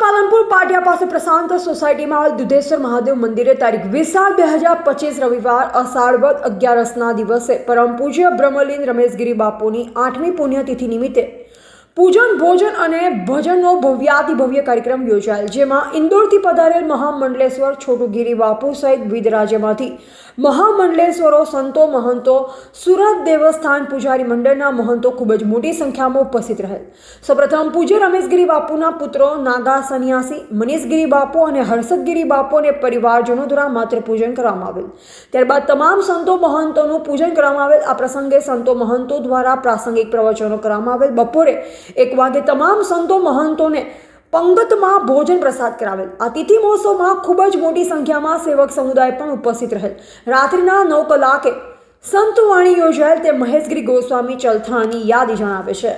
પાલનપુર પાટિયા પાસે પ્રશાંત સોસાયટીમાં આવેલ દુધેશ્વર મહાદેવ મંદિરે તારીખ વીસ સાત બે હજાર પચીસ રવિવાર અષાઢવદ અગિયારસના દિવસે પરમ પૂજ્ય બ્રહ્મલીન રમેશગીરી બાપુની આઠમી પુણ્યતિથિ નિમિત્તે પૂજન, ભોજન અને ભજનનો ભવ્યાતિ ભવ્ય કાર્યક્રમ યોજાયેલ, જેમાં ઇન્દોરથી પધારેલ મહામંડલેશ્વર, છોટુગીરી બાપુ સહિત વિવિધ રાજ્યમાંથી મહામંડલેશ્વરો, સંતો, મહંતો, સુરત દેવસ્થાન પૂજારી મંડળના મહંતો ખૂબ જ મોટી સંખ્યામાં ઉપસ્થિત રહેલ. સૌપ્રથમ પૂજ્ય રમેશગીરી બાપુના પુત્રો નાગા સન્યાસી, મનીષગીરી બાપુ અને હર્ષદગીરી બાપુ અને પરિવારજનો દ્વારા માત્ર પૂજન કરવામાં આવેલ. ત્યારબાદ તમામ સંતો, મહંતોનું પૂજન કરવામાં આવેલ. આ પ્રસંગે સંતો, મહંતો દ્વારા પ્રાસંગિક પ્રવચનો કરવામાં આવેલ. બપોરે એક વાગે તમામ સંતો, મહંતોને પંગતમાં ભોજન પ્રસાદ કરાવેલ. આ તિથિ મહોત્સવમાં ખૂબ જ મોટી સંખ્યામાં સેવક સમુદાય પણ ઉપસ્થિત રહેલ. રાત્રિના નવ કલાકે સંતવાણી યોજાયેલ તે મહેશગીરી ગોસ્વામી ચલથાની યાદી જણાવે છે.